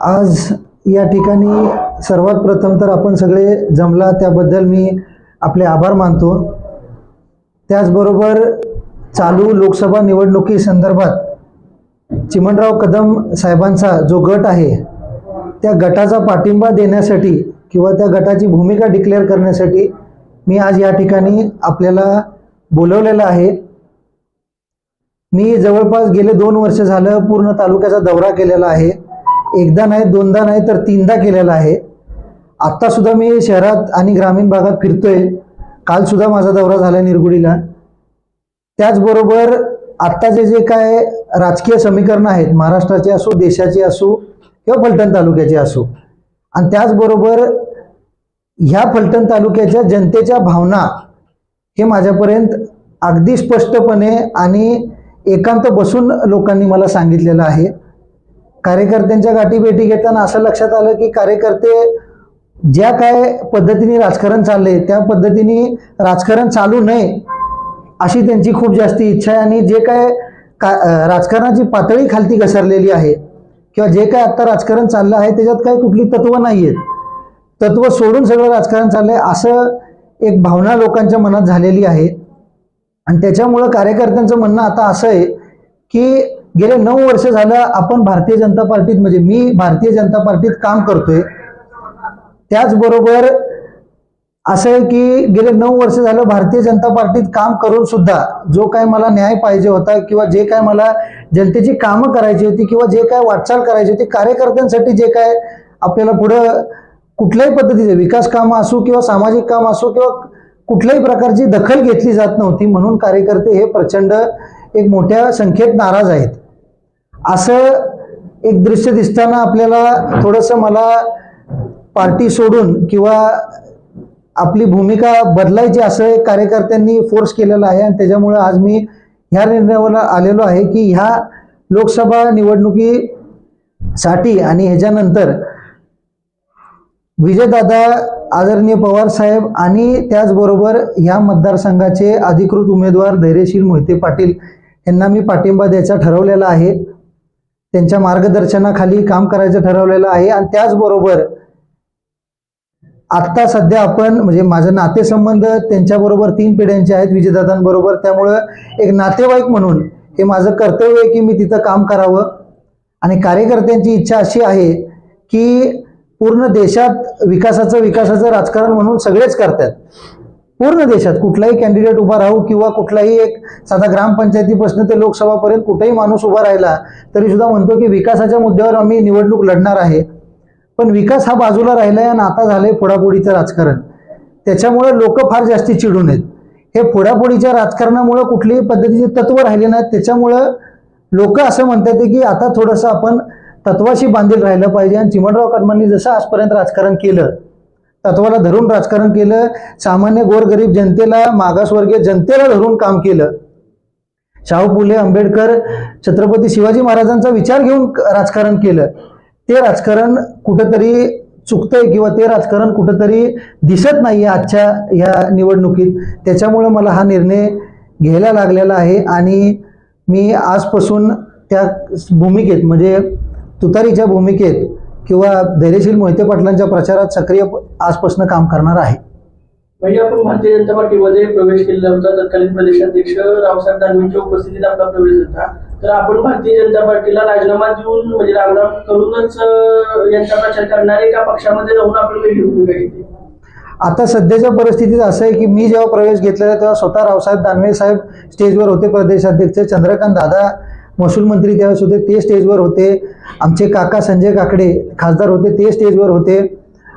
आज या ठिकाणी सर्वात प्रथम तर आपण सगळे जमला त्याबद्दल मी आपले आभार मानतो. त्याचबरोबर चालू लोकसभा निवडणुकी संदर्भात चिमणराव कदम साहेबांचा जो गट आहे त्या गटाचा पाठिंबा देण्यासाठी किंवा त्या गटाची भूमिका डिक्लेअर करण्यासाठी मी आज या ठिकाणी आपल्याला बोलवलेलं आहे. मी जवळपास गेले दोन वर्ष झालं पूर्ण तालुक्याचा दौरा केलेला आहे. एकदा नाही दोनदा नाही तर तीनदा केलेला आहे. आत्तासुद्धा मी शहरात आणि ग्रामीण भागात फिरतोय. कालसुद्धा माझा दौरा झाला निरगुडीला. त्याचबरोबर आत्ताचे जे काय राजकीय समीकरणं आहेत महाराष्ट्राचे असो देशाचे असो किंवा फलटण तालुक्याचे असो. आणि त्याचबरोबर ह्या फलटण तालुक्याच्या जनतेच्या भावना हे माझ्यापर्यंत अगदी स्पष्टपणे आणि एकांत बसून लोकांनी मला सांगितलेलं आहे. कार्यकर्त्यांच्या गाठीभेटी घेताना असं लक्षात आलं की कार्यकर्ते ज्या काय पद्धतीने राजकारण चाललंय त्या पद्धतीने राजकारण चालू नये अशी त्यांची खूप जास्ती इच्छा आहे. आणि जे काय का राजकारणाची पातळी खालती घसरलेली आहे किंवा जे काय आत्ता राजकारण चाललं आहे त्याच्यात काही कुठली तत्व नाही आहेत तत्व सोडून सगळं राजकारण चाललंय असं एक भावना लोकांच्या मनात झालेली आहे. आणि त्याच्यामुळं कार्यकर्त्यांचं म्हणणं आता असं आहे की गेले नऊ वर्ष झालं आपण भारतीय जनता पार्टीत म्हणजे मी भारतीय जनता पार्टीत काम करतोय. त्याचबरोबर असं आहे की गेले नऊ वर्ष झालं भारतीय जनता पार्टीत काम करून सुद्धा जो काय मला न्याय पाहिजे होता किंवा जे काय मला जनतेची कामं करायची होती किंवा जे काय वाटचाल करायची होती कार्यकर्त्यांसाठी जे काय आपल्याला पुढं कुठल्याही पद्धतीचे विकास कामं असो किंवा सामाजिक काम असो किंवा कुठल्याही प्रकारची दखल घेतली जात नव्हती म्हणून कार्यकर्ते हे प्रचंड एक मोठ्या संख्येत नाराज आहेत. असं एक दृश्य दिसताना आपल्याला थोडंसं मला पार्टी सोडून किंवा आपली भूमिका बदलायची असं एक कार्यकर्त्यांनी फोर्स केलेला आहे आणि त्याच्यामुळे आज मी ह्या निर्णयावर आलेलो आहे की ह्या लोकसभा निवडणुकीसाठी आणि ह्याच्यानंतर विजयदादा आदरणीय पवार साहेब आणि त्याचबरोबर ह्या मतदारसंघाचे अधिकृत उमेदवार धैर्यशील मोहिते पाटील यांना मी पाठिंबा द्यायचा ठरवलेला आहे. त्यांच्या मार्गदर्शनाखाली काम करायचं ठरवलेलं आहे आणि त्याचबरोबर आत्ता सध्या आपण म्हणजे माझं नातेसंबंध त्यांच्याबरोबर तीन पिढ्यांचे आहेत विजयदादांबरोबर. त्यामुळं एक नातेवाईक म्हणून हे माझं कर्तव्य आहे की मी तिथं काम करावं. आणि कार्यकर्त्यांची इच्छा अशी आहे की पूर्ण देशात विकासाचं विकासाचं राजकारण म्हणून सगळेच करतात. पूर्ण देशात कुठलाही कॅन्डिडेट उभा राहू किंवा कुठलाही एक साधा ग्रामपंचायतीपासून ते लोकसभापर्यंत कुठेही माणूस उभा राहिला तरी सुद्धा म्हणतो की विकासाच्या मुद्द्यावर आम्ही निवडणूक लढणार आहे. पण विकास हा बाजूला राहिलाय आणि आता झालंय फोडाफोडीचं राजकारण. त्याच्यामुळे लोक फार जास्ती चिडून आहेत. हे फोडाफोडीच्या राजकारणामुळे कुठलीही पद्धतीचे तत्व राहिले नाहीत. त्याच्यामुळं लोक असं म्हणतात की आता थोडंसं आपण तत्वाशी बांधील राहिलं पाहिजे. आणि चिमणराव कदमांनी जसं आजपर्यंत राजकारण केलं तत्वाला धरून राजकारण केलं सामान्य गोरगरीब जनतेला मागासवर्गीय जनतेला धरून काम केलं. शाहू फुले आंबेडकर छत्रपती शिवाजी महाराजांचा विचार घेऊन राजकारण केलं. ते राजकारण कुठंतरी चुकतंय किंवा ते राजकारण कुठंतरी दिसत नाही आजच्या ह्या निवडणुकीत. त्याच्यामुळं मला हा निर्णय घ्यायला लागलेला आहे. आणि मी आजपासून त्या भूमिकेत म्हणजे तुतारीच्या भूमिकेत किंवा धैर्यशील मोहिते पाटलांच्या प्रचारात सक्रिय आजपासून काम करणार आहे? म्हणजे आपण भारतीय जनता पार्टीमध्ये प्रवेश केलेला होता. तत्कालीन प्रदेशाध्यक्ष रावसाहेब दानवेंच्या उपस्थितीत आपला प्रवेश होता तर आपण भारतीय जनता पार्टीला राजीनामा देऊन म्हणजे रामराम करूनच यांचा प्रचार करणारे का पक्षामध्ये राहून आपण वेगळी भूमिका घेतली. आता सध्याच्या परिस्थितीत असं आहे की मी जेव्हा प्रवेश घेतलेला तेव्हा स्वतः रावसाहेब दानवे साहेब स्टेजवर होते प्रदेशाध्यक्ष. चंद्रकांत दादा महसूल मंत्री त्यावेळेस होते ते स्टेजवर होते. आमचे काका संजय काकडे खासदार होते ते स्टेजवर होते.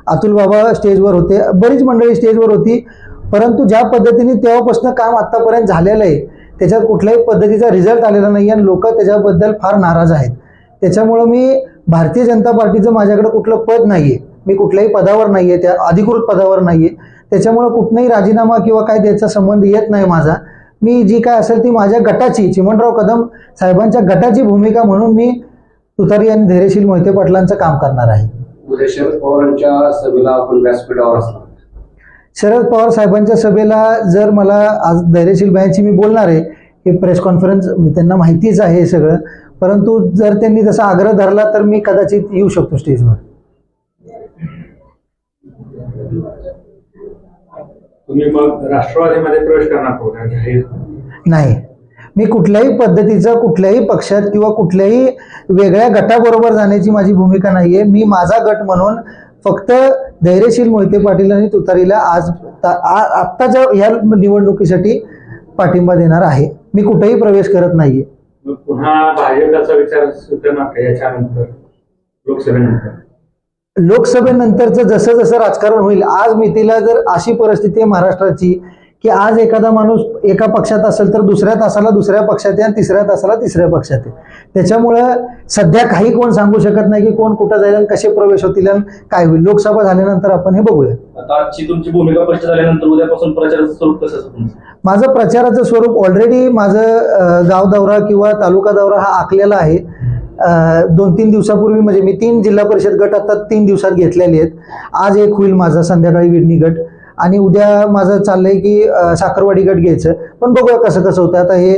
अतुल बाबा स्टेजवर होते. बरीच मंडळी स्टेजवर होती. परंतु ज्या पद्धतीने तेव्हापासून काम आत्तापर्यंत झालेलं आहे त्याच्यात कुठल्याही पद्धतीचा रिझल्ट आलेला नाही आणि लोक त्याच्याबद्दल फार नाराज आहेत. त्याच्यामुळं मी भारतीय जनता पार्टीचं माझ्याकडे कुठलं पद नाही आहे मी कुठल्याही पदावर नाही आहे त्या अधिकृत पदावर नाही आहे त्याच्यामुळं कुठलाही राजीनामा किंवा काय त्याचा संबंध येत नाही माझा. मी जी काय असेल ती माझ्या गटाची चिमणराव कदम साहेबांच्या गटाची भूमिका म्हणून मी तुतारी आणि धैर्यशील मोहिते पाटलांचं काम करणार आहे. उद्या शरद पवारांच्या सभेला आपण व्यासपीठावर असणार. शरद पवार साहेबांच्या सभेला जर मला आज धैर्यशील बायांची मी बोलणार आहे हे प्रेस कॉन्फरन्स त्यांना माहितीच आहे हे सगळं परंतु जर त्यांनी तसा आग्रह धरला तर मी कदाचित येऊ शकतो स्टेजवर. तुम्ही मग राष्ट्रवादीमध्ये प्रवेश करणार आहोत का जाहीर? नाही. मी कुठल्याही पद्धतीचं कुठल्याही पक्षात किंवा कुठल्याही वेगळ्या गटाबरोबर जाण्याची माझी भूमिका नाहीये. मी माझा गट म्हणून फक्त धैर्यशील मोहिते पाटील आणि तुतारीला आज आत्ताच्या ह्या निवडणुकीसाठी पाठिंबा देणार आहे. मी कुठेही प्रवेश करत नाहीये. पुन्हा भाजपचा विचार का याच्यानंतर लोकसभेनंतर. लोकसभेनंतरचं जसं जसं राजकारण होईल आज मितीला जर अशी परिस्थिती आहे महाराष्ट्राची की आज एखादा माणूस एका पक्षात असेल तर दुसऱ्या तासाला दुसऱ्या पक्षात आहे आणि तिसऱ्या तासाला तिसऱ्या पक्षात आहे. त्याच्यामुळं सध्या काही कोण सांगू शकत नाही की कोण कुठं जाईल आणि कसे प्रवेश होतील आणि काय होईल. लोकसभा झाल्यानंतर आपण हे बघूया. आता आजची तुमची भूमिका स्पष्ट झाल्यानंतर उद्यापासून प्रचाराचं स्वरूप कसं असेल तुमचं? माझं प्रचाराचं स्वरूप ऑलरेडी माझं अं, गाव दौरा किंवा तालुका दौरा हा आखलेला आहे. दोन तीन दिवसापूर्वी म्हणजे मी तीन जिल्हा परिषद गट आता तीन दिवसात घेतलेले आहेत. आज एक होईल माझा संध्याकाळी विडणी गट. आणि उद्या माझं चाललंय की साखरवाडी गट घ्यायचं. पण बघूया कसं कसं होतं आता हे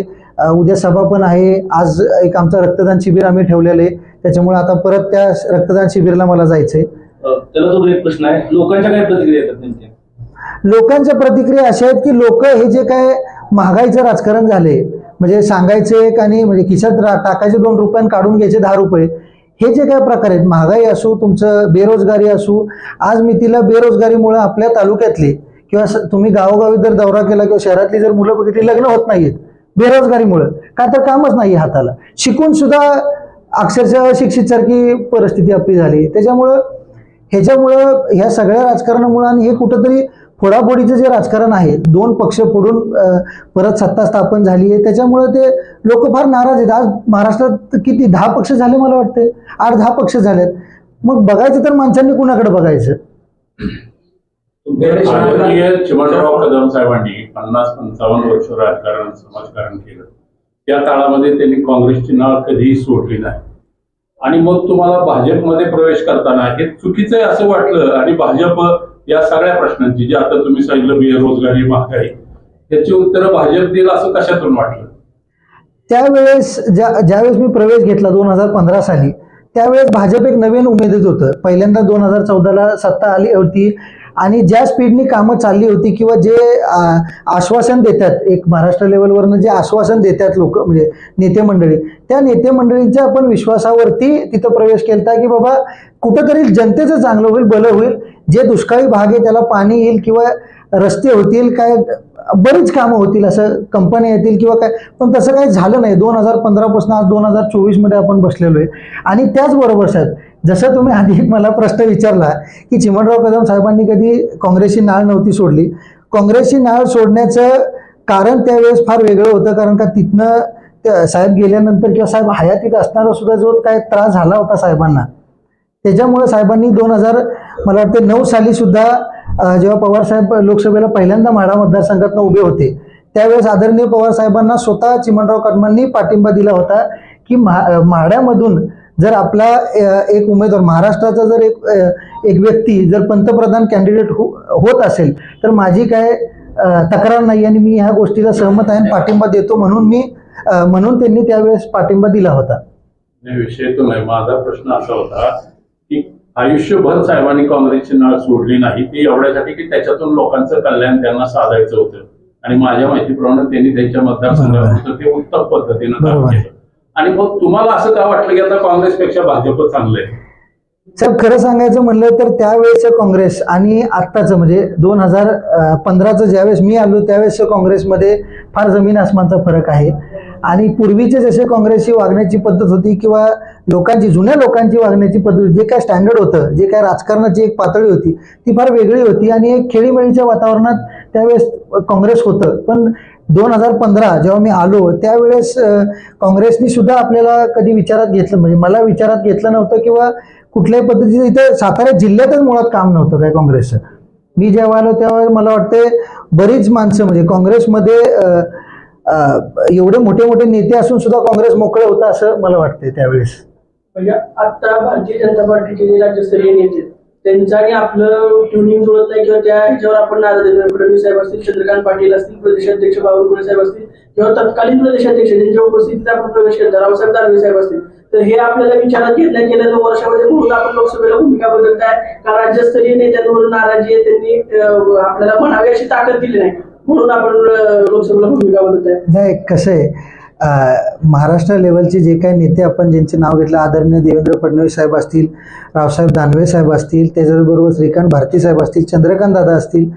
उद्या सभा पण आहे. आज एक आमचं रक्तदान शिबिर आम्ही ठेवलेलं आहे. त्याच्यामुळे आता परत त्या रक्तदान शिबिरला मला जायचंय. त्याला प्रश्न आहे. लोकांच्या काय प्रतिक्रिया येतात लोकांच्या प्रतिक्रिया अशा आहेत की लोक हे जे काय महागाईचं राजकारण झाले म्हणजे सांगायचे एक आणि म्हणजे खिशात रा- टाकायचे दोन रुपये काढून घ्यायचे दहा रुपये हे जे काय प्रकार आहेत महागाई असू तुमचं बेरोजगारी असू आज मी तिला बेरोजगारीमुळे आपल्या तालुक्यातली किंवा तुम्ही गावोगावी जर दौरा केला किंवा शहरातली जर मुलं बघितली लग्न होत नाहीत बेरोजगारीमुळं का तर कामच नाही हाताला. शिकून सुद्धा अक्षरशः शिक्षित सारखी परिस्थिती आपली झाली. त्याच्यामुळं ह्याच्यामुळं ह्या सगळ्या राजकारणामुळं आणि हे कुठंतरी फोडाफोडीचं जे राजकारण आहे दोन पक्ष फोडून परत सत्ता स्थापन झाली आहे त्याच्यामुळं ते लोक फार नाराज आहेत. आज महाराष्ट्रात किती दहा पक्ष झाले मला वाटते आठ दहा पक्ष झालेत. मग बघायचं तर माणसांनी कुणाकडे बघायचं? चिमणराव कदम साहेबांनी पन्नास पंचावन्न वर्ष राजकारण समाजकारण केलं. त्या काळामध्ये त्यांनी काँग्रेसची नाळ कधीही सोडली नाही. आणि मग तुम्हाला भाजपमध्ये प्रवेश करताना हे चुकीचं आहे असं वाटलं आणि भाजप या सगळ्या प्रश्नांची जे आता तुम्ही सांगितलं बेरोजगारी महागाई याची उत्तरं भाजप देईल असं कशातून वाटलं? त्यावेळेस ज्या ज्यावेळेस मी प्रवेश घेतला दोन हजार पंधरा साली त्यावेळेस भाजप एक नवीन उमेदीत होतं. पहिल्यांदा दोन हजार चौदाला सत्ता आली होती आणि ज्या स्पीडनी कामं चालली होती किंवा जे आश्वासन देतात एक महाराष्ट्र लेवलवरनं जे आश्वासन देतात लोक म्हणजे नेते मंडळी त्या नेते मंडळींच्या आपण विश्वासावरती तिथं प्रवेश केला की बाबा कुठंतरी जनतेचं चांगलं होईल भलं होईल. जे दुष्काळी भाग आहे त्याला पाणी येईल किंवा रस्ते होतील काय बरीच कामं होतील असं कंपन्या येतील किंवा काय. पण तसं काही झालं नाही. दोन हजार पंधरापासून आज दोन हजार चोवीसमध्ये आपण बसलेलो आहे. आणि त्याचबरोबर साहेब जसं तुम्ही आधी मला प्रश्न विचारला की चिमणराव कदम साहेबांनी कधी काँग्रेसची नाळ नव्हती सोडली. काँग्रेसची नाळ सोडण्याचं कारण त्यावेळेस फार वेगळं होतं कारण का तिथनं त्या साहेब गेल्यानंतर किंवा साहेब हयातीत असणारा सुद्धा जो काय त्रास झाला होता साहेबांना त्याच्यामुळे साहेबांनी दोन हजार मला वाटते नऊ साली सुद्धा जेव्हा पवार साहेब लोकसभेला पहिल्यांदा माढा मतदारसंघातनं उभे होते त्यावेळेस आदरणीय पवार साहेबांना स्वतः चिमणराव कदमांनी पाठिंबा दिला होता की म्हा माढ्यामधून जर आपला एक उमेदवार महाराष्ट्राचा जर एक एक व्यक्ती जर पंतप्रधान कॅन्डिडेट हो होत असेल तर माझी काय तक्रार नाही आणि मी ह्या गोष्टीला सहमत आहे आणि पाठिंबा देतो म्हणून मी म्हणून त्यांनी त्यावेळेस पाठिंबा दिला होता. विषय तो नाही. माझा प्रश्न असा होता आयुष्यभर साहेबांनी काँग्रेसची नाळ सोडली नाही. ती एवढ्यासाठी की त्याच्यातून लोकांचं कल्याण त्यांना साधायचं होतं. आणि माझ्या माहितीप्रमाणे त्यांनी त्यांच्या मतदारसंघात ते उत्तम पद्धतीनं आणि मग तुम्हाला असं का वाटलं की आता काँग्रेसपेक्षा भाजप चांगलं आहे? साहेब खरं सांगायचं म्हणलं तर त्यावेळेचं काँग्रेस आणि आत्ताचं म्हणजे दोन हजार पंधराचं ज्यावेळेस मी आलो त्यावेळेसचं काँग्रेसमध्ये फार जमीन आसमानचा फरक आहे. आणि पूर्वीचे जसे काँग्रेसची वागण्याची पद्धत होती किंवा लोकांची जुन्या लोकांची वागण्याची पद्धत जे काय स्टँडर्ड होतं जे काय राजकारणाची एक पातळी होती ती फार वेगळी होती आणि एक खेळीमेळीच्या वातावरणात त्यावेळेस काँग्रेस होतं. पण दोन हजार पंधरा जेव्हा मी आलो त्यावेळेस काँग्रेसनी सुद्धा आपल्याला कधी विचारात घेतलं म्हणजे मला विचारात घेतलं नव्हतं किंवा कुठल्याही पद्धतीचं इथं सातारा जिल्ह्यातच मुळात काम नव्हतं काय काँग्रेसचं. मी जेव्हा आलो तेव्हा मला वाटते बरीच माणसं म्हणजे काँग्रेसमध्ये अं, एवढे मोठे मोठे नेते असून सुद्धा काँग्रेस मोकळे होतं असं मला वाटतंय त्यावेळेस. म्हणजे आता भारतीय जनता पार्टीचे जे राज्यस्तरीय नेते त्यांचा त्यांचं आणि आपलं ट्युनिंग जुळत नाही किंवा त्या ह्याच्यावर आपण नाराज आहे म्हणजे फडणवीस साहेब असतील चंद्रकांत पाटील असतील प्रदेशाध्यक्ष बावनकुळे साहेब असतील किंवा तत्कालीन प्रदेशाध्यक्ष ज्यांच्या उपस्थितीत आपण प्रवेश केला रावसाहेब दानवे साहेब असतील. तर हे आपल्याला विचारात घेतल्या गेल्या दोन वर्षामध्ये म्हणून आपण लोकसभेला भूमिका बदलताय. का राज्यस्तरीय नेत्यांवर नाराजी आहे त्यांनी आपल्याला म्हणावी अशी ताकद दिली नाही. म्हणून आपण लोकसभेला भूमिका बदलताय नाही कसं आहे महाराष्ट्र लेवलचे जे काही नेते आपण ज्यांचे नाव घेतलं आदरणीय देवेंद्र फडणवीस साहेब असतील रावसाहेब दानवे साहेब असतील त्याच्याबरोबर श्रीकांत भारती साहेब असतील चंद्रकांत दादा असतील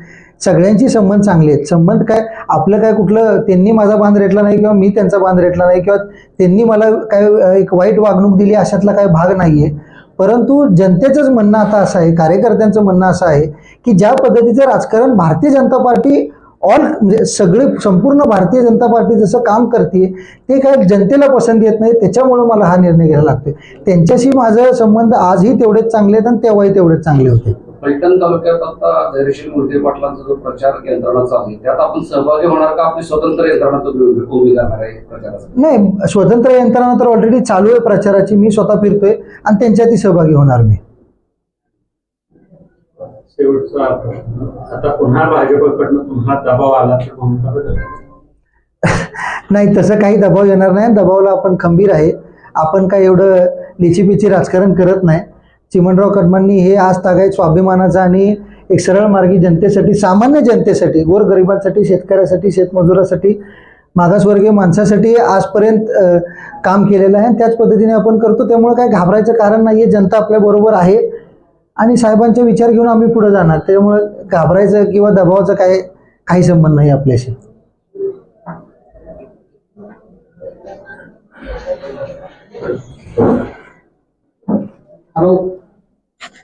सगळ्यांची संबंध चांगले आहेत. संबंध काय आपलं काय कुठलं त्यांनी माझा बांध रेटला नाही किंवा मी त्यांचा बांध रेटला नाही किंवा त्यांनी मला काय एक वाईट वागणूक दिली अशातला काय भाग नाही आहे परंतु जनतेचंच म्हणणं आता असं आहे कार्यकर्त्यांचं म्हणणं असं आहे की ज्या पद्धतीचं राजकारण भारतीय जनता पार्टी ऑल म्हणजे सगळे संपूर्ण भारतीय जनता पार्टी जसं काम करते ते काय जनतेला पसंत येत नाही त्याच्यामुळं मला हा निर्णय घ्यायला लागतोय. त्यांच्याशी माझं संबंध आजही तेवढेच चांगले आहेत आणि तेव्हाही तेवढेच चांगले होते. फलटण तालुक्यात आता धैर्यशील मोहिते पाटलांचा जो प्रचार यंत्रणा चालू आहे त्यात आपण सहभागी होणार का? आपली स्वतंत्र यंत्रणा आहे नाही स्वतंत्र यंत्रणा तर ऑलरेडी चालू आहे प्रचाराची. मी स्वतः फिरतोय आणि त्यांच्यातही सहभागी होणार मी. शेवटचा प्रश्न. आता पुन्हा भाजपकडनं तुम्हाला दबाव आला तर भूमिका बदल. नाही तसं काही दबाव येणार नाही. दबावला आपण खंबीर आहे. आपण काय एवढं लिचीपिची राजकारण करत नाही. चिमणराव कडमांनी हे आज तागायत स्वाभिमानाचा आणि एक सरळ मार्गी जनतेसाठी सामान्य जनतेसाठी गोरगरिबांसाठी शेतकऱ्यासाठी शेतमजुरासाठी मागासवर्गीय माणसासाठी आजपर्यंत काम केलेलं आहे. त्याच पद्धतीने आपण करतो. त्यामुळे काय घाबरायचं कारण नाही आहे जनता आपल्याबरोबर आहे. आणि साहेबांचे विचार घेऊन आम्ही पुढे जाणार. त्यामुळे घाबरायचं किंवा दबावाचा काय काही संबंध नाही आपल्याशी.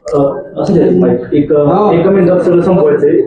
अ, असू एक एका मिनिटात सगळं संपवायचंय.